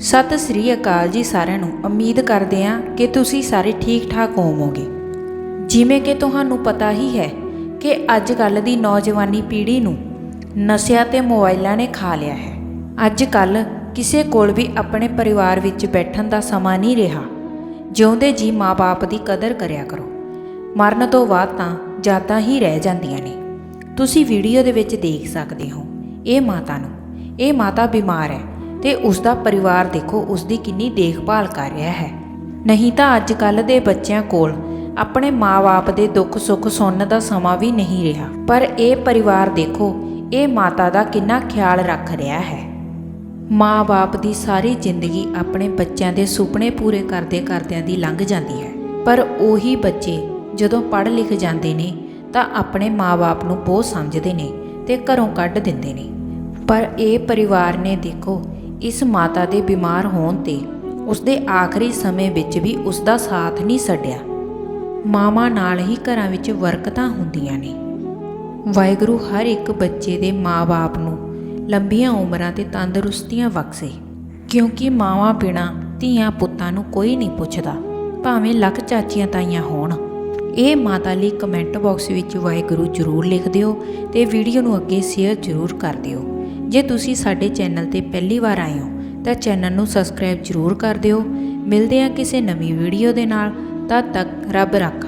ਸਤਿ ਸ੍ਰੀ ਅਕਾਲ ਜੀ ਸਾਰਿਆਂ ਨੂੰ। ਉਮੀਦ ਕਰਦੇ ਹਾਂ ਕਿ ਤੁਸੀਂ ਸਾਰੇ ਠੀਕ ਠਾਕ ਹੋਵੋਗੇ। ਜਿਵੇਂ ਕਿ ਤੁਹਾਨੂੰ ਪਤਾ ਹੀ ਹੈ ਕਿ ਅੱਜ ਕੱਲ ਦੀ ਨੌਜਵਾਨੀ ਪੀੜ੍ਹੀ ਨੂੰ ਨਸ਼ਿਆਂ ਤੇ ਮੋਬਾਈਲਾਂ ਨੇ ਖਾ ਲਿਆ ਹੈ। ਅੱਜ ਕੱਲ ਕਿਸੇ ਕੋਲ ਵੀ ਆਪਣੇ ਪਰਿਵਾਰ ਵਿੱਚ ਬੈਠਣ ਦਾ ਸਮਾਂ ਨਹੀਂ ਰਿਹਾ। ਜਿਉਂਦੇ ਜੀ ਮਾਪੇ ਦੀ ਕਦਰ ਕਰਿਆ ਕਰੋ। ਮਰਨ ਤੋਂ ਬਾਅਦ ਤਾਂ ਯਾਦਾਂ ਹੀ ਰਹਿ ਜਾਂਦੀਆਂ ਨੇ। ਤੁਸੀਂ ਵੀਡੀਓ ਦੇ ਵਿੱਚ ਦੇਖ ਸਕਦੇ ਹੋ। ਇਹ ਮਾਤਾ ਨੂੰ। ਇਹ ਮਾਤਾ ਬਿਮਾਰ ਹੈ। ਤੇ ਉਸ ਦਾ ਪਰਿਵਾਰ ਦੇਖੋ ਉਸ ਦੀ ਕਿੰਨੀ ਦੇਖਭਾਲ ਕਰ ਰਿਹਾ ਹੈ। ਨਹੀਂ ਤਾਂ ਅੱਜ ਕੱਲ ਦੇ ਬੱਚਿਆਂ ਕੋਲ ਆਪਣੇ ਮਾਪੇ ਦੇ ਦੁੱਖ, ਸੁੱਖ, ਸੁਣਨ ਦਾ ਸਮਾਂ ਵੀ ਨਹੀਂ ਰਿਹਾ। ਪਰ ਇਹ ਪਰਿਵਾਰ ਦੇਖੋ, ਇਹ ਮਾਤਾ ਦਾ ਕਿੰਨਾ ਖਿਆਲ ਰੱਖ ਰਿਹਾ ਹੈ। ਮਾਂ-ਬਾਪ ਦੀ ਸਾਰੀ ਜ਼ਿੰਦਗੀ ਆਪਣੇ ਬੱਚਿਆਂ ਦੇ ਸੁਪਨੇ ਪੂਰੇ ਕਰਦੇ, ਕਰਦਿਆਂ ਦੀ ਲੰਘ ਜਾਂਦੀ ਹੈ। ਪਰ ਉਹੀ ਬੱਚੇ ਜਦੋਂ ਪੜ੍ਹ ਲਿਖ ਜਾਂਦੇ ਨੇ, ਤਾਂ ਆਪਣੇ ਮਾਂ-ਬਾਪ ਨੂੰ ਬਹੁਤ ਸਮਝਦੇ ਨੇ ਤੇ ਘਰੋਂ ਕੱਢ ਦਿੰਦੇ ਨੇ। ਪਰ ਇਹ ਪਰਿਵਾਰ ਨੇ ਦੇਖੋ ਇਸ ਮਾਤਾ ਦੇ ਬਿਮਾਰ ਹੋਣ ਤੇ ਉਸ ਦੇ ਆਖਰੀ ਸਮੇਂ ਵਿੱਚ ਵੀ ਉਸ ਦਾ ਸਾਥ ਨਹੀਂ ਛੱਡਿਆ। ਮਾਵਾਂ ਨਾਲ ਹੀ ਘਰਾਂ ਵਿੱਚ ਵਰਕਤਾਂ ਹੁੰਦੀਆਂ ਨੇ। ਵਾਹਿਗੁਰੂ ਹਰ ਇੱਕ ਬੱਚੇ ਦੇ ਮਾਂ-ਬਾਪ ਨੂੰ ਲੰਬੀਆਂ ਉਮਰਾਂ ਤੇ ਤੰਦਰੁਸਤੀਆਂ ਬਖਸ਼ੇ, ਕਿਉਂਕਿ ਮਾਵਾਂ ਬਿਨਾ ਧੀਆਂ ਪੁੱਤਾਂ ਨੂੰ ਕੋਈ ਨਹੀਂ ਪੁੱਛਦਾ, ਭਾਵੇਂ ਲੱਖ ਚਾਚੀਆਂ ਤਾਈਆਂ ਹੋਣ। ਇਹ ਮਾਤਾ ਲਈ ਕਮੈਂਟ ਬਾਕਸ ਵਿੱਚ ਵਾਹਿਗੁਰੂ ਜ਼ਰੂਰ ਲਿਖ ਦਿਓ ਤੇ ਵੀਡੀਓ ਨੂੰ ਅੱਗੇ ਸ਼ੇਅਰ ਜ਼ਰੂਰ ਕਰ ਦਿਓ। ਜੇ ਤੁਸੀਂ ਸਾਡੇ ਚੈਨਲ ਤੇ ਪਹਿਲੀ ਵਾਰ ਆਏ ਹੋ, ਤਾਂ ਚੈਨਲ ਨੂੰ ਸਬਸਕ੍ਰਾਈਬ ਜ਼ਰੂਰ ਕਰ ਦਿਓ। ਮਿਲਦੇ ਹਾਂ ਕਿਸੇ ਨਵੀਂ ਵੀਡੀਓ ਦੇ ਨਾਲ। ਤਦ ਤੱਕ ਰੱਬ ਰਾਖਾ।